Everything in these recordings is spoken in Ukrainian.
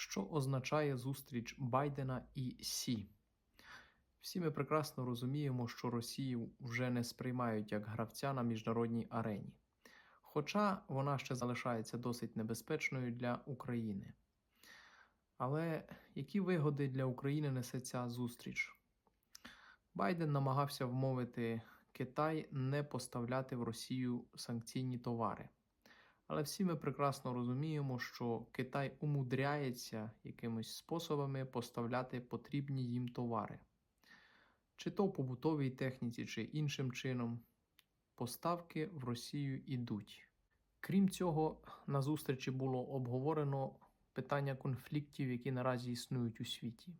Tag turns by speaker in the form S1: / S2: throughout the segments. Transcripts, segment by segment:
S1: Що означає зустріч Байдена і Сі? Всі ми прекрасно розуміємо, що Росію вже не сприймають як гравця на міжнародній арені. Хоча вона ще залишається досить небезпечною для України. Але які вигоди для України несе ця зустріч? Байден намагався вмовити Китай не поставляти в Росію санкційні товари. Але всі ми прекрасно розуміємо, що Китай умудряється якимись способами поставляти потрібні їм товари. Чи то в побутовій техніці, чи іншим чином, поставки в Росію йдуть. Крім цього, на зустрічі було обговорено питання конфліктів, які наразі існують у світі.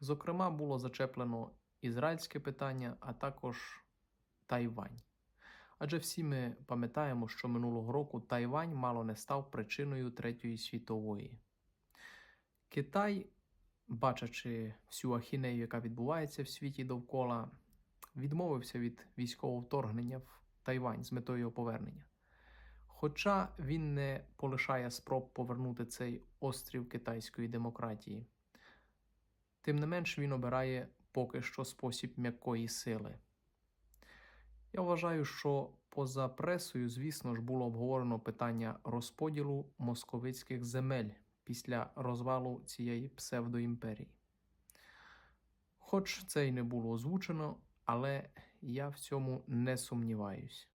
S1: Зокрема, було зачеплено ізраїльське питання, а також Тайвань. Адже всі ми пам'ятаємо, що минулого року Тайвань мало не став причиною Третьої світової. Китай, бачачи всю ахінею, яка відбувається в світі довкола, відмовився від військового вторгнення в Тайвань з метою його повернення. Хоча він не полишає спроб повернути цей острів китайської демократії, тим не менш він обирає поки що спосіб м'якої сили. Я вважаю, що поза пресою, звісно ж, було обговорено питання розподілу московицьких земель після розвалу цієї псевдоімперії. Хоч це й не було озвучено, але я в цьому не сумніваюсь.